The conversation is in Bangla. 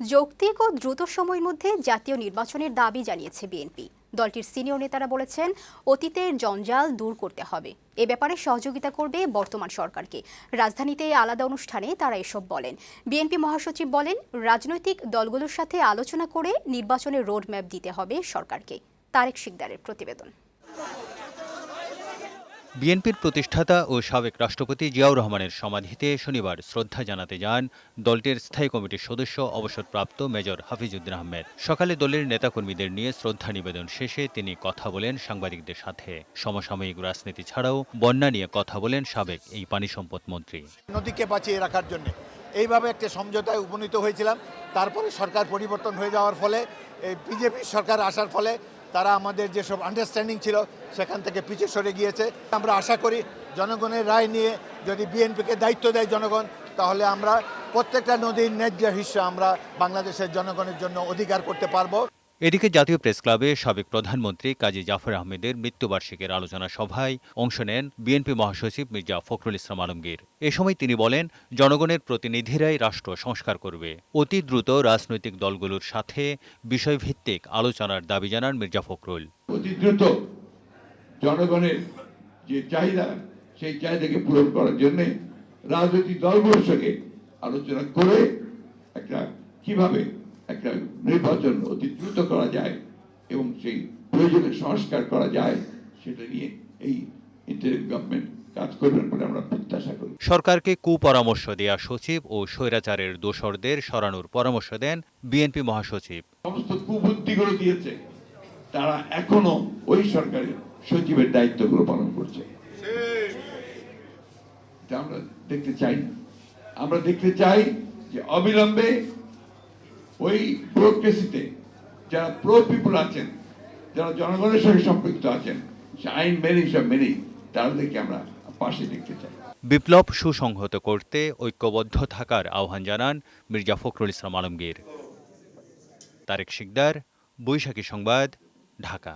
যৌক্তিক ও দ্রুত সময়ের মধ্যে জাতীয় নির্বাচনের দাবি জানিয়েছে বিএনপি। দলটির সিনিয়র নেতারা বলেছেন, অতীতের জঞ্জাল দূর করতে হবে। এ ব্যাপারে সহযোগিতা করবে বর্তমান সরকারকে। রাজধানীতে আলাদা অনুষ্ঠানে তারা এসব বলেন। বিএনপি মহাসচিব বলেন, রাজনৈতিক দলগুলোর সাথে আলোচনা করে নির্বাচনের রোডম্যাপ দিতে হবে সরকারকে। তারেক শিকদারের প্রতিবেদন। বিএনপির প্রতিষ্ঠাতা ও সাবেক রাষ্ট্রপতি জিয়াউর রহমানের সমাধিতে শনিবার শ্রদ্ধা জানাতে যান দলটির স্থায়ী কমিটির সদস্য অবসরপ্রাপ্ত মেজর হাফিজউদ্দিন আহমেদ। সকালে দলের নেতাকর্মীদের নিয়ে শ্রদ্ধা নিবেদন শেষে তিনি কথা বলেন সাংবাদিকদের সাথে। সমসাময়িক রাজনীতি ছাড়াও বন্যা নিয়ে কথা বলেন সাবেক এই পানি সম্পদ মন্ত্রী। নদীকে বাঁচিয়ে রাখার জন্য এইভাবে একটা সমঝোতায় উপনীত হয়েছিলাম। তারপরে সরকার পরিবর্তন হয়ে যাওয়ার ফলে এই বিজেপি সরকার আসার ফলে তারা আমাদের যেসব আন্ডারস্ট্যান্ডিং ছিল সেখান থেকে পিছিয়ে সরে গিয়েছে। আমরা আশা করি জনগণের রায় নিয়ে যদি বিএনপিকে দায়িত্ব দেয় জনগণ, তাহলে আমরা প্রত্যেকটা নদীর ন্যায্য হিসেবে আমরা বাংলাদেশের জনগণের জন্য অধিকার করতে পারব। এদিকে জাতীয় প্রেস ক্লাবে সাবেক প্রধানমন্ত্রী কাজী জাফর আহমেদের মৃত্যুবার্ষিকীর আলোচনা সভায় অংশ নেন বিএনপি মহাসচিব মির্জা ফখরুল ইসলাম আলমগীর। এ সময় তিনি বলেন, জনগণের প্রতিনিধিরাই রাষ্ট্র সংস্কার করবে। অতি দ্রুত রাজনৈতিক দলগুলোর সাথে বিষয়ভিত্তিক আলোচনার দাবি জানান মির্জা ফখরুল। অতি দ্রুত জনগণের যে চাহিদা, সেই চাহিদাকে পূরণ করার জন্য রাজনৈতিক দলগুলোর সঙ্গে আলোচনা করে একটা কীভাবে একটা নির্বাচন অতি দ্রুত করা যায় এবং সেই প্রয়োজনে সংস্কার করা যায় সেটা নিয়ে এই ইন্টারিম গভর্নমেন্ট কাজ করবেন বলে আমরা প্রত্যাশা করি। সরকারকে কুপরামর্শ দেয়া সচিব ও স্বৈরাচারের দোষরদের সরানোর পরামর্শ দেন বিএনপি মহাসচিব। সমস্ত কুবুদ্ধিগুলো দিয়েছে তারা এখনও ওই সরকারের সচিবের দায়িত্বগুলো পালন করছে। আমরা দেখতে চাই। আমরা দেখতে চাই যে অবিলম্বে ওই ব্যুরোক্রেসিতে যারা প্রো পিপুল আছেন, যারা জনগণের সঙ্গে সম্পৃক্ত আছেন, সে আইন মেনে সব মেনেই তাদেরকে আমরা পাশে দেখতে চাই। বিপ্লব সুসংহত করতে ঐক্যবদ্ধ থাকার আহ্বান জানান মির্জা ফখরুল ইসলাম আলমগীর। তারেক শিকদার, বৈশাখী সংবাদ, ঢাকা।